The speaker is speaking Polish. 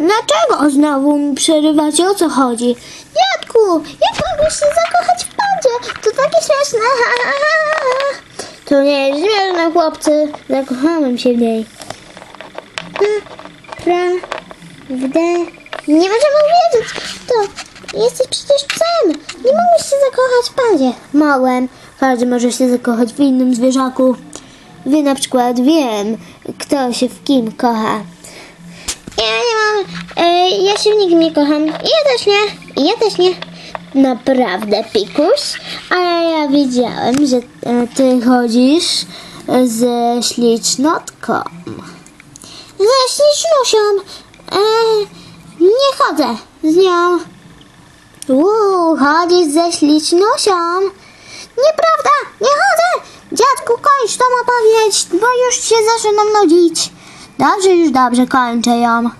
Dlaczego znowu mi przerywacie? O co chodzi? Dziadku, jak mogłeś się zakochać w pandzie? To takie śmieszne. To nie jest śmieszne, chłopcy. Zakochałem się w niej. Prawda? Nie możemy uwierzyć. To jesteś przecież psem. Nie mogłeś się zakochać w pandzie. Mogłem. Każdy może się zakochać w innym zwierzaku. Wy na przykład wiem, kto się w kim kocha. Ja nie mam. E, ja się nikim nie kocham. I Ja też nie. I Ja też nie. Naprawdę, Pikuś? Ale ja wiedziałem, że e, ty chodzisz ze ślicznotką. Ze ślicznusią. E, nie chodzę z nią. Uuu, chodzisz ze ślicznusią. Nieprawda, nie chodzę. Dziadku, kończ tą opowieść, bo już się zaczynam nudzić. Dobrze, już dobrze, kończę ją.